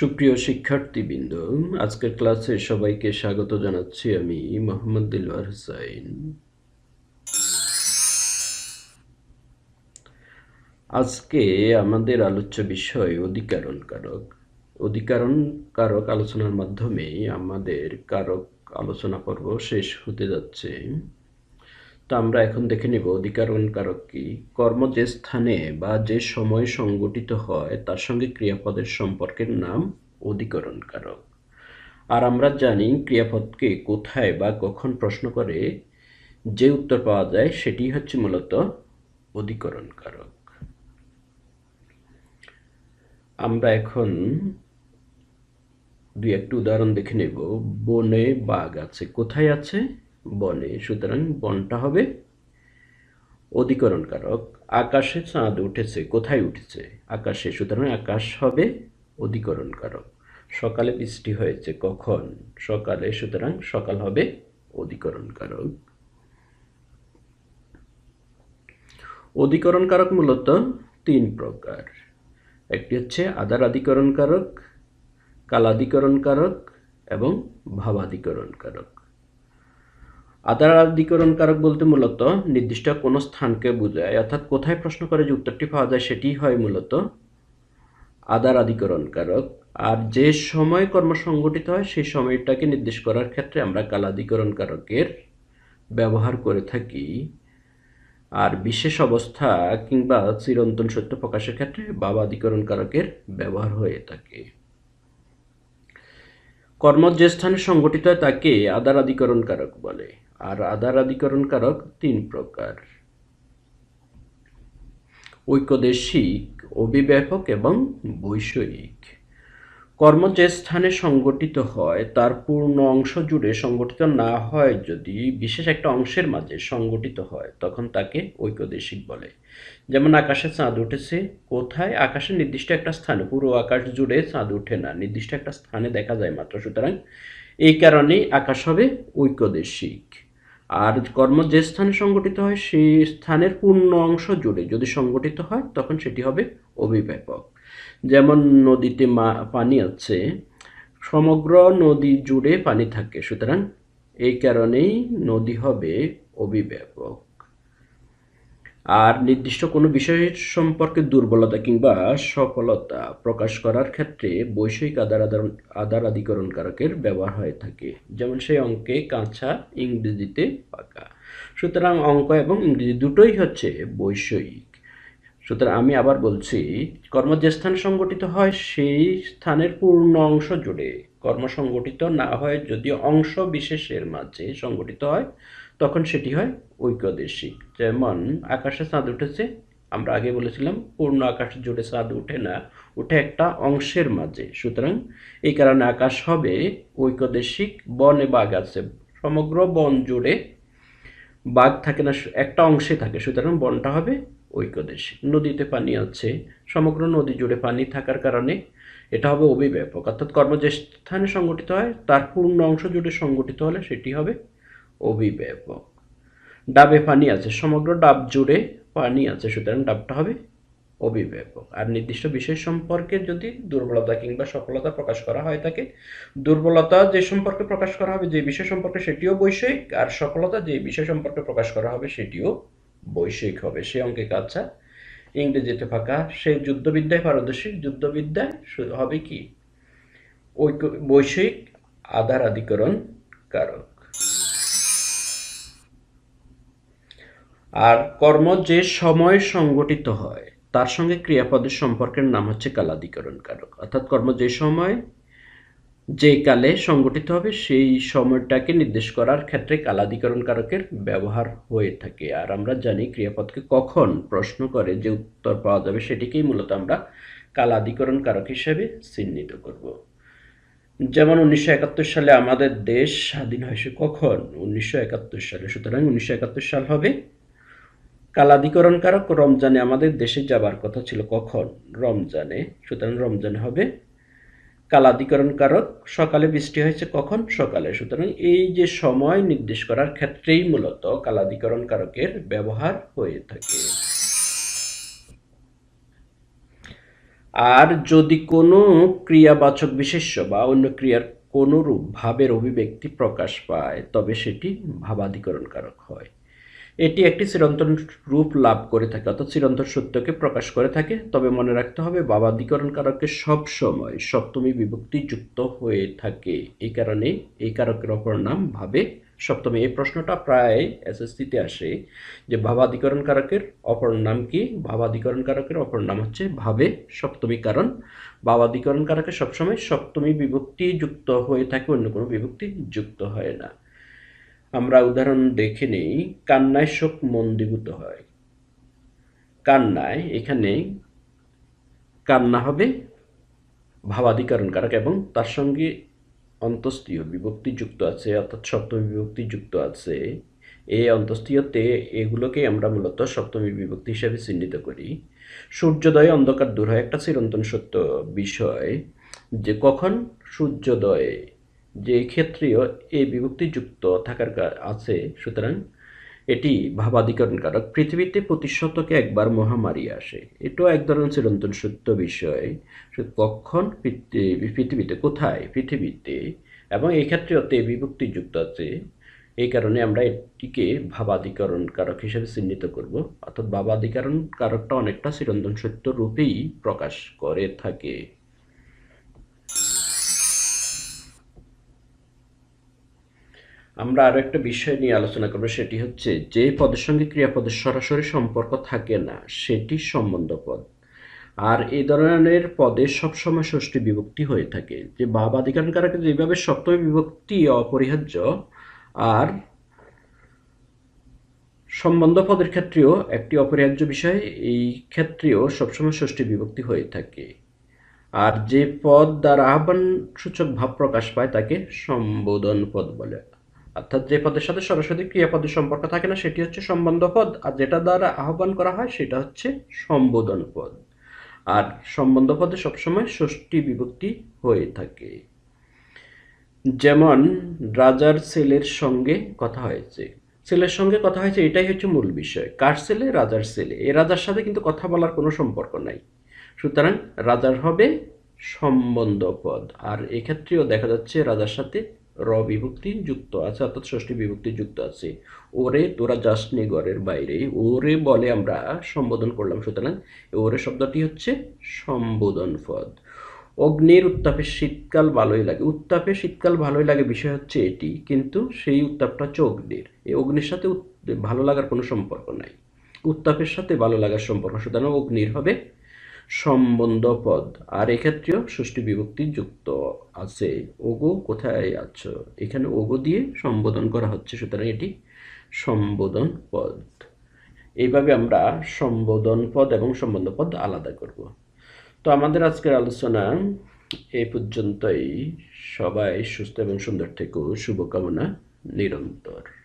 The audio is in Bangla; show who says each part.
Speaker 1: সুপ্রিয় শিক্ষার্থীবৃন্দ, আজকের ক্লাসে সবাইকে স্বাগত জানাচ্ছি আমি মোহাম্মদ দিলওয়ার হুসাইন। আজকে আমাদের আলোচ্য বিষয় অধিকারণ কারক অধিকারণ কারক আলোচনার মাধ্যমে আমাদের কারক আলোচনা পর্ব শেষ হতে যাচ্ছে। তো আমরা এখন দেখে নিব অধিকারণ কারক কি? কর্ম যে স্থানে বা যে সময় সংগঠিত হয়, তার সঙ্গে ক্রিয়াপদের সম্পর্কের নাম অধিকরণ কারক আর আমরা জানি ক্রিয়াপদকে কোথায় বা কখন প্রশ্ন করে, যে উত্তর পাওয়া যায় সেটি হচ্ছে মূলত অধিকরণ কারক আমরা এখন দুই একটি উদাহরণ দেখে নেব। বনে বাঘ আছে, কোথায় আছে? বনে সুতরাং বনটা হবে অধিকরণ কারক আকাশে চাঁদ উঠেছে, কোথায় উঠেছে? আকাশে, সুতরাং আকাশ হবে অধিকরণ কারক সকালে বৃষ্টি হয়েছে, কখন? সকালে, সুতরাং সকাল হবে অধিকরণ কারক অধিকরণ কারক মূলত তিন প্রকার। একটি হচ্ছে আদার আধিকরণ কারক কালাধিকরণ কারক এবং ভাবাধিকরণ কারক আদারাধিকরণ কারক বলতে মূলত নির্দিষ্ট কোনো স্থানকে বোঝায়, অর্থাৎ কোথায় প্রশ্ন করে যে উত্তরটি পাওয়া যায় সেটি হয় মূলত আদারাধিকরণ কারক আর যে সময় কর্ম সংগঠিত হয়, সেই সময়টাকে নির্দেশ করার ক্ষেত্রে আমরা কালাধিকরণ কারকের ব্যবহার করে থাকি। আর বিশেষ অবস্থা কিংবা চিরন্তন সত্য প্রকাশের ক্ষেত্রে বাবাধিকরণ কারকের ব্যবহার হয়ে থাকে। কর্ম যে স্থানে সংগঠিত হয় তাকে আদারাধিকরণ কারক বলে। আর আদারাধিকরণ কারক তিন প্রকার। ঐক্যদেশিক, অভিব্যাপক এবং বৈষয়িক। কর্ম যে স্থানে সংগঠিত হয়, তার পূর্ণ অংশ জুড়ে সংগঠিত না হয় যদি বিশেষ একটা অংশের মাঝে সংগঠিত হয়, তখন তাকে ঐক্যদেশিক বলে। যেমন আকাশে চাঁদ উঠেছে, কোথায়? আকাশে নির্দিষ্ট একটা স্থানে, পুরো আকাশ জুড়ে চাঁদ উঠে না, নির্দিষ্ট একটা স্থানে দেখা যায় মাত্র। সুতরাং এই কারণেই আকাশ হবে ঐক্যদেশিক। আর কর্ম যে স্থানে সংগঠিত হয় সেই স্থানের পূর্ণ অংশ জুড়ে যদি সংগঠিত হয়, তখন সেটি হবে অভিব্যাপক। যেমন নদীতে মা, পানি আছে, সমগ্র নদী জুড়ে পানি থাকে, সুতরাং এই কারণেই নদী হবে অভিব্যাপক। আর নির্দিষ্ট কোনো বিষয়ের সম্পর্কে দুর্বলতা কিংবা সফলতা প্রকাশ করার ক্ষেত্রে বৈষয়িক আধার আধার আধিকরণ কারকের ব্যবহার হয়ে থাকে। যেমন সেই অঙ্কে কাঁচা ইংরেজিতে পাকা। সুতরাং অঙ্ক এবং ইংরেজি দুটোই হচ্ছে বৈষয়িক। সুতরাং আমি আবার বলছি, কর্ম যে স্থানে সংগঠিত হয় সেই স্থানের পূর্ণ অংশ জুড়ে। কর্ম সংগঠিত না হয় যদি অংশ বিশেষের মাঝে সংগঠিত হয় তখন সেটি হয় ঐক্যদেশিক যেমন, আকাশে চাঁদ উঠেছে, আমরা আগে বলেছিলাম, পূর্ণ আকাশ জুড়ে চাঁদ উঠে না, উঠে একটা অংশের মাঝে। সুতরাং, এই কারণে আকাশ হবে ঐক্যদেশিক, বনে বাঘ আছে। সমগ্র বন জুড়ে বাঘ থাকে না, একটা অংশে থাকে, সুতরাং বনটা হবে ঐক্যদেশিক। নদীতে পানি আছে, সমগ্র নদী জুড়ে পানি থাকার কারণে এটা হবে অভিব্যাপক। অর্থাৎ কর্ম যে স্থানে সংগঠিত হয়, তার পূর্ণ অংশ জুড়ে সংগঠিত হলে সেটি হবে অভিব্যাপক। ডাবে পানি আছে, সমগ্র ডাব জুড়ে পানি আছে, সুতরাং ডাবটা হবে অভিব্যাপক। আর নির্দিষ্ট বিষয় সম্পর্কে যদি দুর্বলতা কিংবা সফলতা প্রকাশ করা হয় থাকে দুর্বলতা যে সম্পর্কে প্রকাশ করা হবে, যে বিষয় সম্পর্কে সেটিও বৈষয়িক, আর সফলতা যে বিষয় সম্পর্কে প্রকাশ করা হবে, সেটিও বৈষয়িক হবে। সে অঙ্কে কাঁচা, ইংরেজিতে ফাঁকা। সে যুদ্ধবিদ্যায় পারদর্শী। যুদ্ধবিদ্যায় হবে কি? ঐক্য, বৈষয়িক আধার আধিকরণ কারক আর কর্ম যে সময় সংগঠিত হয়, তার সঙ্গে ক্রিয়াপদের সম্পর্কের নাম হচ্ছে কালাধিকরণ কারক অর্থাৎ কর্ম যে সময়, যে কালে সংগঠিত হবে, সেই সময়টাকে নির্দেশ করার ক্ষেত্রে কালাধিকরণ কারকের ব্যবহার হয়ে থাকে। আর আমরা জানি ক্রিয়াপদকে কখন প্রশ্ন করে যে উত্তর পাওয়া যাবে, সেটিকেই মূলত আমরা কালাধিকরণ কারক হিসেবে চিহ্নিত করব। যেমন উনিশশো একাত্তর সালে আমাদের দেশ স্বাধীন হয়েছে কখন? উনিশশো একাত্তর সালে। সুতরাং উনিশশো একাত্তর সাল হবে কালাধিকরণ কারক রমজানে আমাদের দেশে যাবার কথা ছিল কখন? রমজানে। সুতরাং রমজানে হবে কালাধিকরণ কারক সকালে বৃষ্টি হয়েছে কখন? সকালে। সুতরাং এই যে সময় নির্দেশ করার ক্ষেত্রেই মূলত কালাধিকরণ কারকের ব্যবহার হয়ে থাকে। আর যদি কোনো ক্রিয়াবাচক বিশেষ্য বা অন্য ক্রিয়ার কোনো রূপ ভাবের অভিব্যক্তি প্রকাশ পায়, তবে সেটি ভাবাধিকরণকারক হয়। এটি একটি চিরন্তন রূপ লাভ করে থাকে, অর্থাৎ চিরন্তন সত্যকে প্রকাশ করে থাকে। তবে মনে রাখতে হবে ভাবাধিকরণ কারকে সব সময় সপ্তমী বিভক্তি যুক্ত হয়ে থাকে। এই কারণে এই কারকের অপর নাম ভাবে সপ্তমী। এই প্রশ্নটা প্রায় এসএসসিতে আসে যে ভাবাধিকরণ কারকের অপর নাম কি? ভাবাধিকরণ কারকের অপর নাম হচ্ছে ভাবে সপ্তমী কারণ। ভাবাধিকরণ কারকে সবসময় সপ্তমী বিভক্তি যুক্ত হয়ে থাকে, অন্য কোনো বিভক্তি যুক্ত হয় না। আমরা উদাহরণ দেখে নেই, কান্নায় শোক মন্দীভূত হয়। কান্নায় এখানে কান্না হবে ভাবাধিকরণ কারক এবং তার সঙ্গে অন্তস্তীয় বিভক্তি যুক্ত আছে, অর্থাৎ সপ্তমী বিভক্তি যুক্ত আছে। এই অন্তস্তীয়তে এগুলোকে আমরা মূলত সপ্তমী বিভক্তি হিসেবে চিহ্নিত করি। সূর্যোদয় অন্ধকার দূর হয়, একটা চিরন্তন সত্য বিষয় যে কখন সূর্যোদয়ে যে ক্ষেত্রেও এই বিভক্তি যুক্ত থাকার আছে, সুতরাং এটি ভাবাধিকরণ কারক পৃথিবীতে প্রতি শতকে একবার মহামারী আসে। এটাও এক ধরনের চিরন্তন সত্য বিষয় কখন পৃথিবীতে, কোথায় পৃথিবীতে এবং এই ক্ষেত্রেও তে বিভক্তি যুক্ত আছে, এই কারণে আমরা এটিকে ভাবাধিকরণ কারক হিসেবে চিহ্নিত করব। অর্থাৎ ভাবাধিকরণ কারকটা অনেকটা চিরন্তন সত্য রূপেই প্রকাশ করে থাকে। আমরা আরও একটা বিষয় নিয়ে আলোচনা করব, সেটি হচ্ছে যে পদের সঙ্গে ক্রিয়াপদের সরাসরি সম্পর্ক থাকে না, সেটি সম্বন্ধ পদ। আর এই ধরনের পদে সবসময় ষষ্ঠী বিভক্তি হয়ে থাকে, যে ভাবাধিকরণ কারকে যেভাবে সপ্তমী বিভক্তি অপরিহার্য, আর সম্বন্ধ পদের ক্ষেত্রেও একটি অপরিহার্য বিষয়, এই ক্ষেত্রেও সবসময় ষষ্ঠী বিভক্তি হয়ে থাকে। আর যে পদ দ্বারা আহ্বান সূচক ভাব প্রকাশ পায়, তাকে সম্বোধন পদ বলে। অর্থাৎ যে পদের সাথে সরাসরি ক্রিয়াপদের সম্পর্ক থাকে না, সেটি হচ্ছে সম্বন্ধ পদ, আর যেটা দ্বারা আহ্বান করা হয় সেটা হচ্ছে সম্বোধন পদ। আর সম্বন্ধ পদে সবসময় ষষ্ঠী বিভক্তি হয়ে থাকে। যেমন রাজার ছেলের সঙ্গে কথা হয়েছে। ছেলের সঙ্গে কথা হয়েছে, এটাই হচ্ছে মূল বিষয়। কার ছেলে রাজার ছেলে এ রাজার সাথে কিন্তু কথা বলার কোনো সম্পর্ক নাই। সুতরাং রাজার হবে সম্বন্ধ পদ। আর এক্ষেত্রেও দেখা যাচ্ছে রাজার সাথে র বিভক্তি যুক্ত আছে, অর্থাৎ ষষ্ঠী বিভক্তি যুক্ত আছে। ওরে তোরা যাসনি ঘরের বাইরে, ওরে বলে আমরা সম্বোধন করলাম। সুতরাং ওরে শব্দটি হচ্ছে সম্বোধন পদ। অগ্নির উত্তাপে শীতকাল ভালোই লাগে। উত্তাপে শীতকাল ভালোই লাগে বিষয় হচ্ছে এটি, কিন্তু সেই উত্তাপটা হচ্ছে অগ্নির। এই অগ্নির সাথে ভালো লাগার কোনো সম্পর্ক নাই। উত্তাপের সাথে ভালো লাগার সম্পর্ক, সুতরাং অগ্নির হবে সম্বন্ধ পদ আর এক্ষেত্রেও ষষ্ঠী বিভক্তি যুক্ত আছে। ওগো কোথায় আছো? এখানে ওগো দিয়ে সম্বোধন করা হচ্ছে, সুতরাং এটি সম্বোধন পদ এইভাবে আমরা সম্বোধন পদ এবং সম্বন্ধ পদ আলাদা করব। তো আমাদের আজকের আলোচনা এই পর্যন্তই। সবাই সুস্থ এবং সুন্দর থেকো। শুভকামনা নিরন্তর।